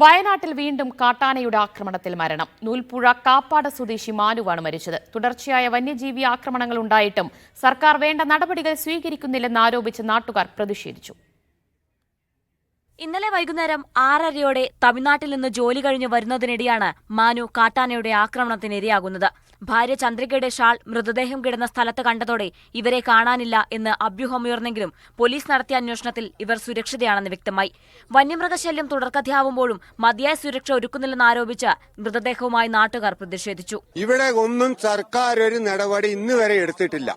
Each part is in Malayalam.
വയനാട്ടിൽ വീണ്ടും കാട്ടാനയുടെ ആക്രമണത്തിൽ മരണം. നൂൽപ്പുഴ കാപ്പാട് സ്വദേശി മാനുവാണ് മരിച്ചത്. തുടർച്ചയായ വന്യജീവി ആക്രമണങ്ങൾ ഉണ്ടായിട്ടും സർക്കാർ വേണ്ട നടപടികൾ സ്വീകരിക്കുന്നില്ലെന്ന് ആരോപിച്ച് നാട്ടുകാർ പ്രതിഷേധിച്ചു. ഇന്നലെ വൈകുന്നേരം ആറരയോടെ തമിഴ്നാട്ടിൽ നിന്ന് ജോലി കഴിഞ്ഞ് വരുന്നതിനിടെയാണ് മാനു കാട്ടാനയുടെ ആക്രമണത്തിന് ഇരയാകുന്നത് ഭാര്യ ചന്ദ്രികയുടെ ഷാൾ മൃതദേഹം കിടന്ന സ്ഥലത്ത് കണ്ടതോടെ ഇവരെ കാണാനില്ല എന്ന് അഭ്യൂഹമുയർന്നെങ്കിലും പോലീസ് നടത്തിയ അന്വേഷണത്തിൽ ഇവർ സുരക്ഷിതയാണെന്ന് വ്യക്തമായി. വന്യമൃഗശല്യം തുടർക്കഥയാവുമ്പോഴും മതിയായ സുരക്ഷ ഒരുക്കുന്നില്ലെന്ന് ആരോപിച്ച് മൃതദേഹവുമായി നാട്ടുകാർ പ്രതിഷേധിച്ചു. ഇവിടെ ഒന്നും സർക്കാർ ഒരു നടപടി ഇന്ന് വരെ എടുത്തിട്ടില്ല.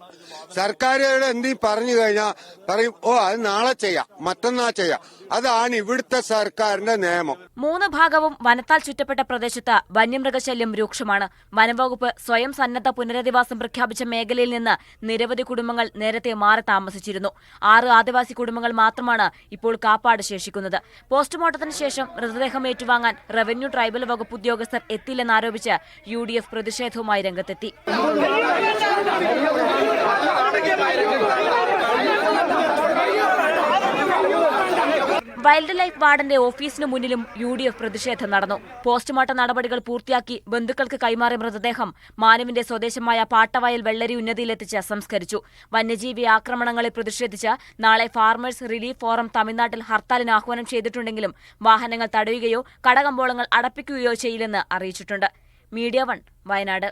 സർക്കാരുകൾ എന്തി പറഞ്ഞു കഴിഞ്ഞാൽ പറയും ഓ അത് നാളെ ചെയ്യാം മറ്റന്നാൾ ചെയ്യാം. അതാണ് ഇവിടുത്തെ സർക്കാരിന്റെ നിയമം. മൂന്ന് ഭാഗവും വനത്താൽ ചുറ്റപ്പെട്ട പ്രദേശത്ത് വന്യമൃഗശല്യം രൂക്ഷമാണ്. വനംവകുപ്പ് സ്വയം സന്നദ്ധ പുനരധിവാസം പ്രഖ്യാപിച്ച മേഖലയിൽ നിന്ന് നിരവധി കുടുംബങ്ങൾ നേരത്തെ മാറി താമസിച്ചിരുന്നു. ആറ് ആദിവാസി കുടുംബങ്ങൾ മാത്രമാണ് ഇപ്പോൾ കാപ്പാട് ശേഷിക്കുന്നത്. പോസ്റ്റ്മോർട്ടത്തിന് ശേഷം മൃതദേഹം ഏറ്റുവാങ്ങാൻ റവന്യൂ ട്രൈബൽ വകുപ്പ് ഉദ്യോഗസ്ഥർ എത്തില്ലെന്നാരോപിച്ച് യു ഡി എഫ് പ്രതിഷേധവുമായി രംഗത്തെത്തി. വൈൽഡ് ലൈഫ് വാർഡന്റെ ഓഫീസിനു മുന്നിലും യു ഡി എഫ് പ്രതിഷേധം നടന്നു. പോസ്റ്റ്മോർട്ടം നടപടികൾ പൂർത്തിയാക്കി ബന്ധുക്കൾക്ക് കൈമാറിയ മൃതദേഹം മാനുവിന്റെ സ്വദേശമായ പാട്ടവയൽ വെള്ളരി ഉന്നതിയിലെത്തിച്ച് സംസ്കരിച്ചു. വന്യജീവി ആക്രമണങ്ങളെ പ്രതിഷേധിച്ച് നാളെ ഫാർമേഴ്സ് റിലീഫ് ഫോറം തമിഴ്നാട്ടിൽ ഹർത്താലിന് ആഹ്വാനം ചെയ്തിട്ടുണ്ടെങ്കിലും വാഹനങ്ങൾ തടയുകയോ കടകമ്പോളങ്ങൾ അടപ്പിക്കുകയോ ചെയ്യില്ലെന്ന് അറിയിച്ചിട്ടുണ്ട്. Media one Wayanad.